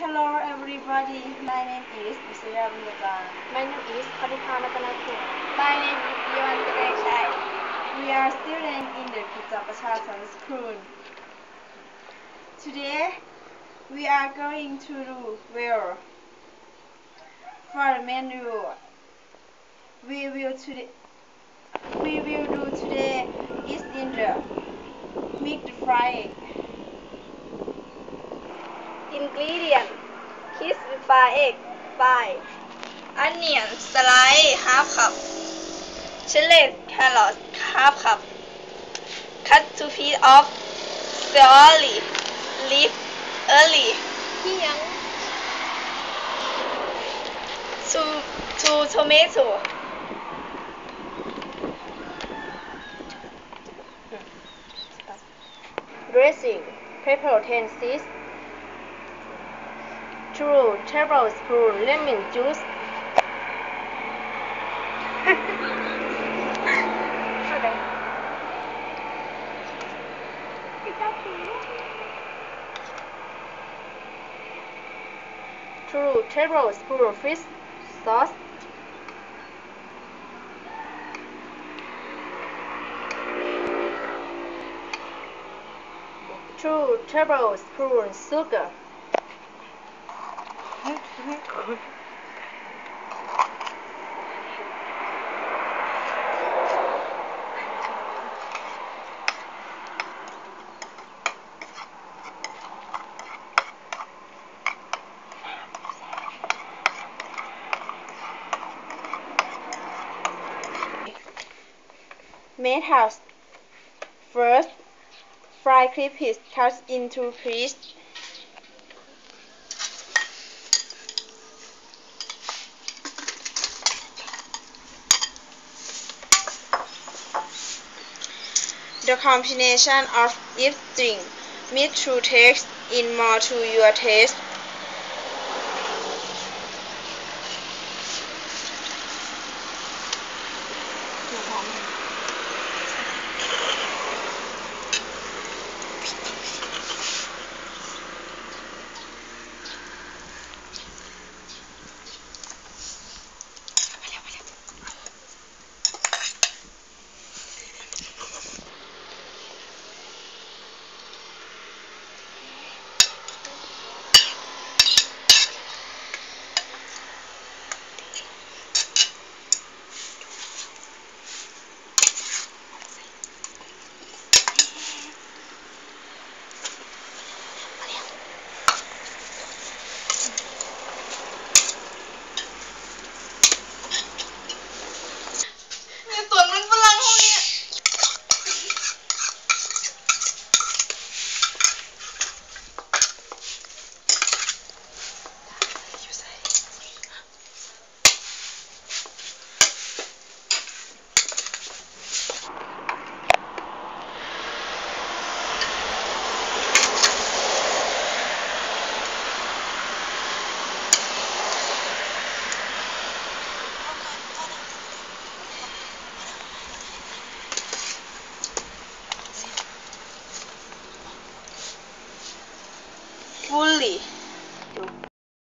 Hello everybody, my name is Bushaya Bundajan. My name is Panipa Natanakul. My name is Ivan Kadeshai. We are students in the Kutapachatan school. Today, we are going to do well. For the menu, we will today we will do today is in the mixed fried Ingredient Kiss with fried egg 5 Onion slice half cup Chili carrot half cup Cut two piece of celery leaf early ที่ยัง two two tomato dressing pepper 10 seeds 2 tablespoon lemon juice. Two tablespoon fish sauce. Two tablespoon sugar methods. First, fry crispy cut into pieces. the combination of each string mid to text in more to your text. fully.